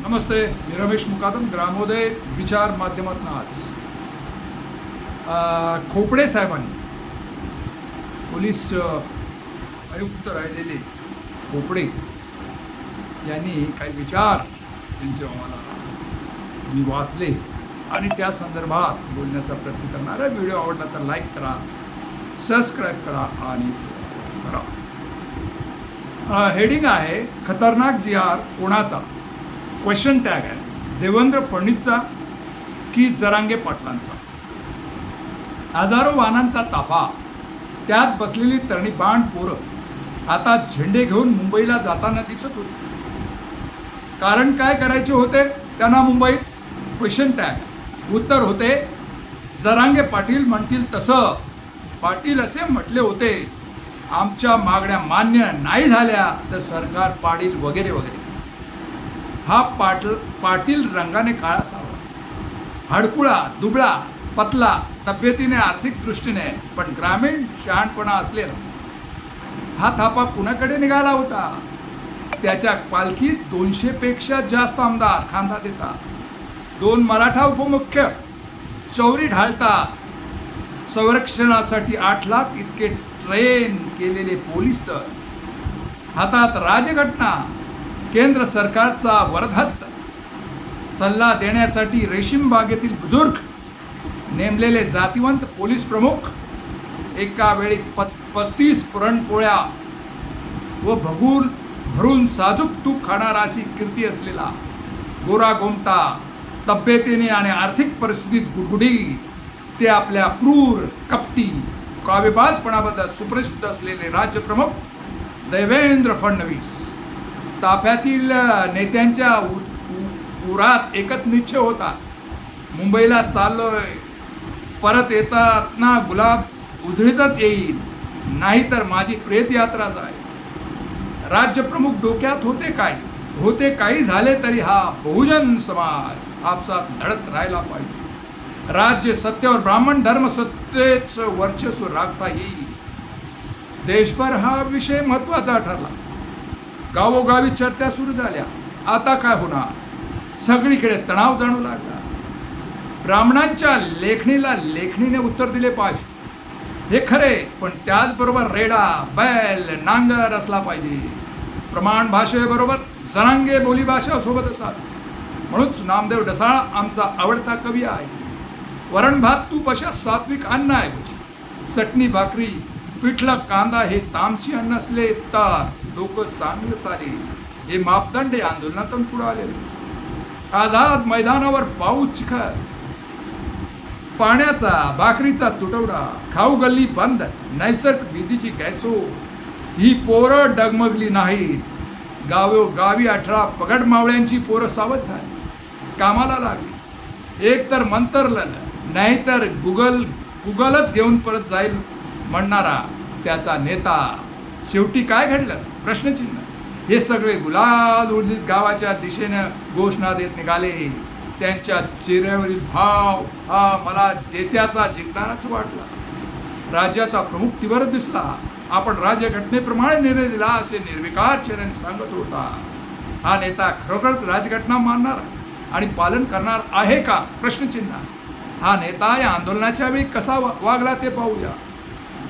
नमस्ते मी रमेश मुकादम ग्रामोदय विचार माध्यमातून आज. खोपडे साहेबांनी पोलीस आयुक्त राहिलेले खोपडे यांनी काही विचार त्यांचे आम्हाला मी वाचले आणि त्या संदर्भात बोलण्याचा प्रयत्न करणार आहे व्हिडिओ आवडला तर लाईक करा सबस्क्राईब करा आणि करा. हेडिंग आहे खतरनाक जी आर कोणाचा? क्वेश्चन टॅग आहे. देवेंद्र फडणवीसचा की जरांगे पाटलांचा? हजारो वाहनांचा ताफा त्यात बसलेली तरणी बाण पोरं आता झेंडे घेऊन मुंबईला जाताना दिसत होती. कारण काय करायचे होते त्यांना मुंबईत? क्वेश्चन टॅग उत्तर होते जरांगे पाटील म्हणतील तसं. पाटील असे म्हटले होते आमच्या मागण्या मान्य नाही झाल्या तर सरकार पाडील वगैरे वगैरे. हा पाटल पाटील रंगाने काळा असावा. हडकुळा दुबळा पतला तब्येतीने आर्थिक दृष्टीने पण ग्रामीण शहाणपणा असलेला. हा थापा कुणाकडे निघाला होता? त्याच्या पालखीत दोनशेपेक्षा जास्त आमदार खांदा देतात दोन मराठा उपमुख्य. चौरी ढाळतात संरक्षणासाठी आठ लाख इतके ट्रेन केलेले पोलीस तर हातात राजघटना. केंद्र सरकारचा वरदहस्त. सल्ला देण्यासाठी रेशीम बागेतील बुजुर्ग नेमलेले जातिवंत पोलीस प्रमुख एका वेळी प पस्तीस पुरणपोळ्या व भगूर भरून साजूक तूप खाणारा अशी कीर्ती असलेला गोरा गोमटा तब्येतीने आणि आर्थिक परिस्थितीत गुडगुडी ते आपल्या क्रूर कपटी काव्यबाजपणाबद्दल सुप्रसिद्ध असलेले राज्यप्रमुख देवेंद्र फडणवीस. ताफ्यातील नेत्यांच्या उ- उरात एकच निश्चय होता. मुंबईला चाललो परत येतात ना गुलाब उधळीतच येईल. नाहीतर माझी प्रेतयात्रा जाईल. राज्यप्रमुख डोक्यात होते काय? होते काही झाले तरी हा बहुजन समाज आपसात लढत राहायला पाहिजे. राज्य सत्तेवर ब्राह्मण धर्म सत्तेच वर्चस्व राखता येईल. देशभर हा विषय महत्त्वाचा ठरला. गावोगावी चर्चा सुरू झाल्या. आता काय होणार? सगळीकडे तणाव जाणू लागला. ब्राह्मणांच्या लेखणीला लेखणीने उत्तर दिले पाहिजे. हे खरे पण त्याचबरोबर रेडा बैल नांगर असला पाहिजे. प्रमाण भाषेबरोबर जरांगे बोलीभाषा सोबत असावी म्हणूनच नामदेव ढसाळ आमचा आवडता कवी आहे. वरण भात तूप अशा सात्विक अन्न आहे. चटणी भाकरी पिठलं कांदा हे तामसी अन्न असले तर डोकं चांगलं चालेल. हे मापदंड हे आंदोलनातून पुढे आले. आझाद मैदानावर पाऊस चिखल. पाण्याचा भाकरीचा तुटवडा खाऊ गल्ली बंद नैसर्ग विधीची गॅसो ही पोरं डगमगली नाहीत. गावो गावी अठरा पगड मावळ्यांची पोरं सावध झाली. कामाला लागली. एक तर मंतरलं नाहीतर गुगल गुगलच घेऊन परत जाईल. म्हणणारा त्याचा नेता शेवटी काय घडलं? प्रश्नचिन्ह. हे सगळे गुलाल उडलीत गावाच्या दिशेनं घोषणा देत निघाले. त्यांच्या चेहऱ्यावरील भाव हा मला जेत्याचा जिंकणाराच वाटला. राज्याचा प्रमुख तिवर दिसला. आपण राज्यघटनेप्रमाणे निर्णय दिला असे निर्विकार चेहऱ्याने सांगत होता. हा नेता खरोखरच राजघटना मानणार आणि पालन करणार आहे का? प्रश्नचिन्ह. हा नेता या आंदोलनाच्या वेळी कसा वा- वागला ते पाहूया.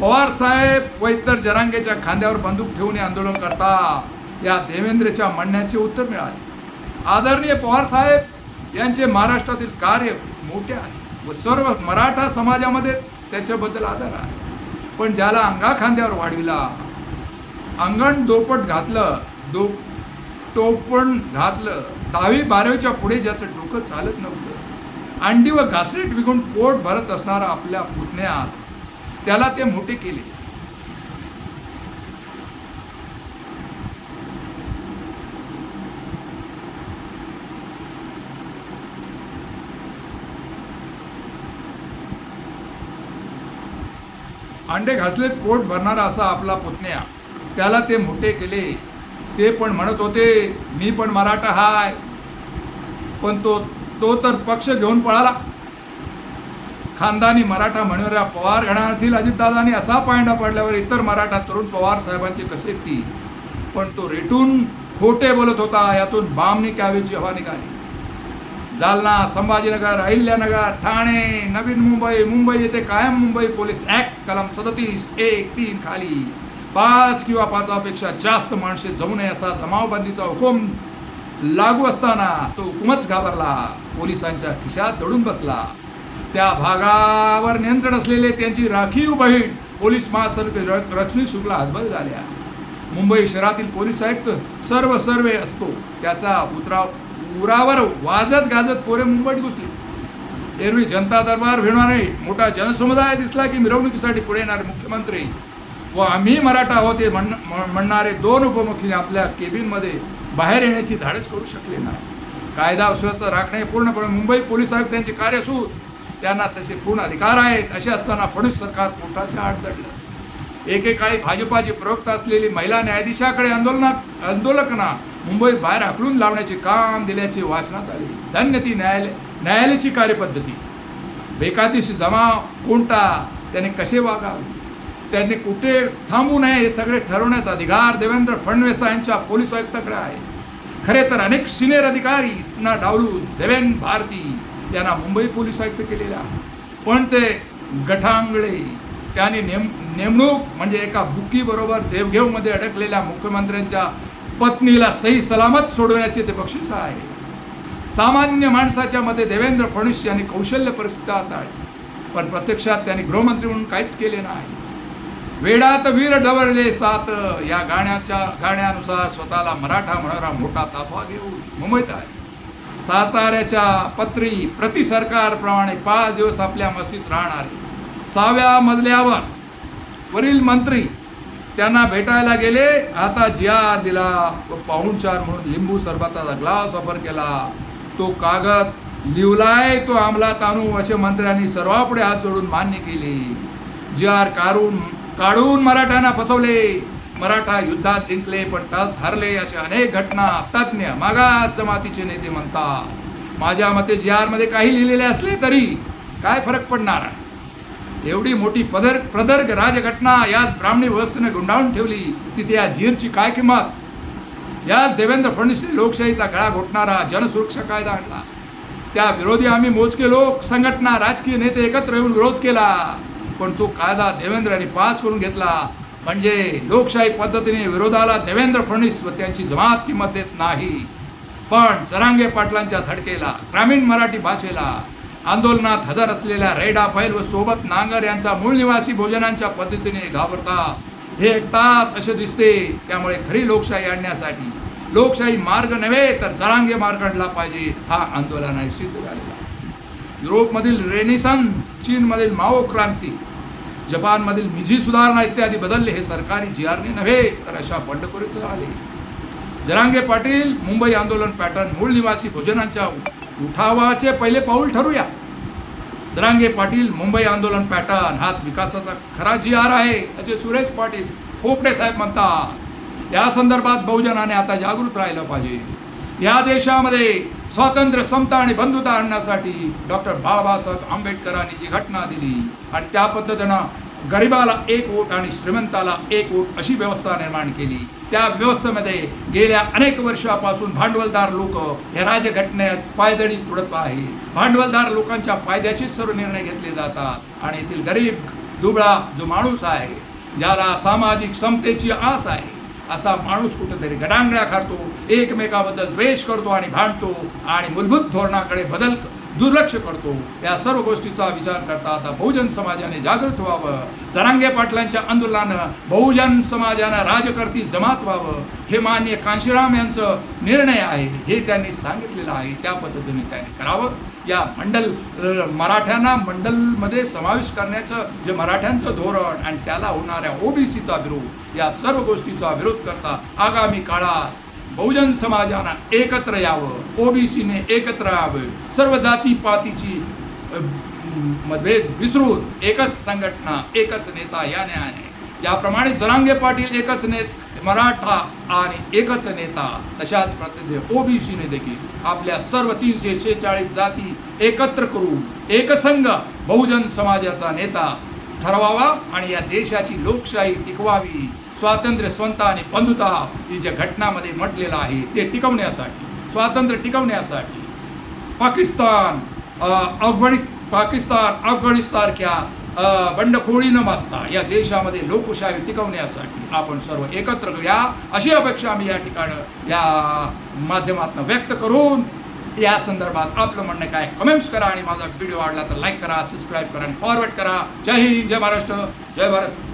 पवार साहेब व इतर जरांगेच्या खांद्यावर बंदूक ठेवून हे आंदोलन करता या देवेंद्रच्या म्हणण्याचे उत्तर मिळाले. आदरणीय पवार साहेब यांचे महाराष्ट्रातील कार्य मोठे आहे व सर्व मराठा समाजामध्ये त्याच्याबद्दल आदर आहे. पण ज्याला अंगा खांद्यावर वाढविला अंगण दोपट घातलं दो टोपण घातलं दहावी बारावीच्या पुढे ज्याचं डोकं चालत नव्हतं अंडी व घासरीट विकून पोट भरत असणारा आपल्या पुतण्यात त्याला ते मोठे केले. अंडे घासले पोट भरणारा असा आपला पुतण्या. त्याला ते मोठे केले. ते पण म्हणत होते मी पण मराठा हाय. पण तो तो तर पक्ष घेऊन पळाला. खानदानी मराठा म्हणणाऱ्या पवार घराण्यातील अजितदादांनी असा पायंडा पडल्यावर इतर मराठा तरुण पवार साहेबांची कसे ती? पण तो रेटून खोटे बोलत होता यातून बामनी कॅवेची हवा निघाली. जालना संभाजीनगर अहिल्यानगर ठाणे नवीन मुंबई मुंबई येथे कायम मुंबई पोलीस ऍक्ट कलम सदतीस एक तीन खाली. पाच किंवा पाचापेक्षा जास्त माणसे जमू नये असा जमावबंदीचा हुकूम लागू असताना तो हुकूमच घाबरला. पोलिसांच्या खिशात दडून बसला. त्या भागावर नियंत्रण असलेले त्यांची राखीव बहीण पोलीस महासंचालक रश्मी शुक्ला हतबल झाल्या मुंबई शहरातील पोलीस आयुक्त सर्व सर्वे असतो. त्याचा उतरा उरावर वाजत गाजत पोरे मुंबईत घुसले. एरवी जनता दरबार भिडणारे मोठा जनसमुदाय दिसला की मिरवणुकीसाठी पुढे येणारे मुख्यमंत्री व आम्ही मराठा आहोत हे म्हण म्हणणारे दोन उपमुख्य आपल्या केबिनमध्ये बाहेर येण्याची धाडस करू शकले नाही. कायदा सुव्यवस्था राखणे पूर्णपणे मुंबई पोलीस आयुक्तांचे कार्य असून त्यांना तसे पूर्ण अधिकार आहेत असे असताना फडणवीस सरकार पोटाच्या आड दडलं. एकेकाळी भाजपाची प्रवक्ता असलेली महिला न्यायाधीशाकडे आंदोलनात आंदोलकांना मुंबईत बाहेर आखलून लावण्याचे काम दिल्याचे वाचनात आले. धन्य ती न्यायालय न्यायालयाची कार्यपद्धती. बेकायदेशीर जमाव कोणता त्याने कसे वागावे? त्यांनी कुठे थांबू नये हे सगळे ठरवण्याचा अधिकार देवेंद्र फडणवीस यांच्या पोलीस आयुक्ताकडे आहे. खरे तर अनेक सिनियर अधिकारींना डावलून देवेंद्र भारती. त्यांना मुंबई पोलीस आयुक्त केलेले आहे. पण ते गठांगळे त्यांनी नेम नेमणूक म्हणजे एका बुकीबरोबर देवघेवमध्ये अडकलेल्या मुख्यमंत्र्यांच्या पत्नीला सही सलामत सोडवण्याचे ते बक्षीस आहे. सामान्य माणसाच्या मध्ये देवेंद्र फडणवीस यांनी कौशल्य परिस्थिती हाताळली पण प्रत्यक्षात त्यांनी गृहमंत्री म्हणून काहीच केले नाही. वेडात वीर डवरले सात या गाण्याच्या गाण्यानुसार स्वतःला मराठा म्हणणारा मोठा ताफा घेऊन मुंबईत आहे. साताऱ्याच्या पत्री प्रति सरकारप्रमाणे पाच दिवस आपल्या मस्तीत राहणार सहाव्या मजल्यावर वरील मंत्री त्यांना भेटायला गेले. आता जिया दिला व पाहुणचार म्हणून लिंबू सरबताचा ग्लास ऑफर केला. तो कागद लिवलाय तो अंमलात आणू असे मंत्र्यांनी सर्वापुढे हात जोडून मान्य केले. जी आर काढून काढून मराठ्यांना फसवले. मराठा युद्धात जिंकले पण तत हरले असे अनेक घटना तज्ज्ञ मागास जमातीचे नेते म्हणतात. माझ्या मते जी आरमध्ये काही लिहिलेले असले तरी काय फरक पडणार आहे? एवढी मोठी पदर प्रदर्ग राजघटना याच ब्राह्मणी व्यवस्थेने गुंडाळून ठेवली तिथे या झीरची काय किंमत? याच देवेंद्र फडणवीसने लोकशाहीचा गळा घोटणारा जनसुरक्षा कायदा आणला. त्या विरोधी आम्ही मोजके लोक संघटना राजकीय नेते एकत्र येऊन विरोध केला पण तो कायदा देवेंद्राने पास करून घेतला. म्हणजे लोकशाही पद्धतीने विरोधाला देवेंद्र फडणवीस व त्यांची जमात किंमत देत नाही. पण सरांगे पाटलांच्या धडकेला ग्रामीण मराठी भाषेला आंदोलनात हजर असलेल्या रेडा फैल व सोबत नांगर यांचा मूळ निवासी भोजनांच्या पद्धतीने घाबरतात हे ऐकतात असे दिसते. त्यामुळे खरी लोकशाही आणण्यासाठी लोकशाही मार्ग नव्हे तर जरांगे मार्ग आणला पाहिजे हा आंदोलनाने सिद्ध झालेला युरोपमधील रेनिसन्स चीनमधील माओ क्रांती जपानमधील मिझी सुधारणा इत्यादी बदलले हे सरकारी जी आरने नव्हे तर अशा बंडखोरीत आले. जरांगे पाटील मुंबई आंदोलन पॅटर्न मूळ निवासी भोजनांच्या उठावाचे पहिले पाऊल ठरूया. जरांगे पाटील मुंबई आंदोलन पॅटर्न हाच विकासाचा खरा जी आर आहे असे सुरेश पाटील खोपडे साहेब म्हणतात. या संदर्भात बहुजनाने आता जागृत राहिलं पाहिजे. या देशामध्ये स्वातंत्र्य समता आणि बंधुता आणण्यासाठी डॉक्टर बाबासाहेब आंबेडकरांनी जी घटना दिली आणि त्या पद्धतीनं गरिबाला एक वोट आणि श्रीमंताला एक वोट अशी व्यवस्था निर्माण केली. त्या व्यवस्थेमध्ये गेल्या अनेक वर्षापासून भांडवलदार लोक हे राजघटनेत पायदळी तुडत आहे. भांडवलदार लोकांच्या फायद्याचेच सर्व निर्णय घेतले जातात आणि येथील गरीब दुबळा जो माणूस आहे ज्याला सामाजिक समतेची आस आहे असा माणूस कुठेतरी गडांगड्या खातो एकमेकाबद्दल द्वेष करतो आणि भांडतो आणि मूलभूत धोरणाकडे बदल दुर्लक्ष करतो. या सर्व गोष्टीचा विचार करता आता बहुजन समाजाने जागृत व्हावं. जरांगे पाटलांच्या आंदोलनानं बहुजन समाजानं राजकर्ती जमात व्हावं. हे मान्य कांशीराम यांचं निर्णय आहे. हे त्यांनी सांगितलेलं आहे. त्या पद्धतीने त्यांनी करावं. या मंडल मराठ्यांना मंडलमध्ये समावेश करण्याचं जे मराठ्यांचं धोरण आणि त्याला होणाऱ्या ओबीसीचा विरोध या सर्व गोष्टीचा विरोध करता आगामी काळात बहुजन समाजानं एकत्र यावं ओबीसीने एकत्र यावं सर्व जाती पातीची मतभेद विसरून एकच संघटना एकच नेता या न्यायाने. ज्याप्रमाणे जरांगे पाटील एकच नेत मराठा आणि एकच नेता तशाच प्रत्येक ओबीसीने देखील आपल्या सर्व तीनशे शेहेचाळीस जाती एकत्र करून एकसंघ बहुजन समाजाचा नेता ठरवावा आणि या देशाची लोकशाही टिकवावी. स्वातंत्र्य स्वतः आणि बंधुता ही ज्या घटनामध्ये म्हटलेलं आहे ते टिकवण्यासाठी स्वातंत्र्य टिकवण्यासाठी पाकिस्तान अ, पाकिस्तान अफगाणिस्तानसारख्या बंडखोळीनं न मासता या देशामध्ये लोकशाही टिकवण्यासाठी आपण सर्व एकत्र या अशी अपेक्षा आम्ही या ठिकाणं या माध्यमातून व्यक्त करून या संदर्भात आपलं म्हणणं काय? कमेंट्स करा आणि माझा व्हिडिओ आवडला तर लाईक करा सबस्क्राईब करा आणि फॉरवर्ड करा. जय हिंद जय महाराष्ट्र जय भारत.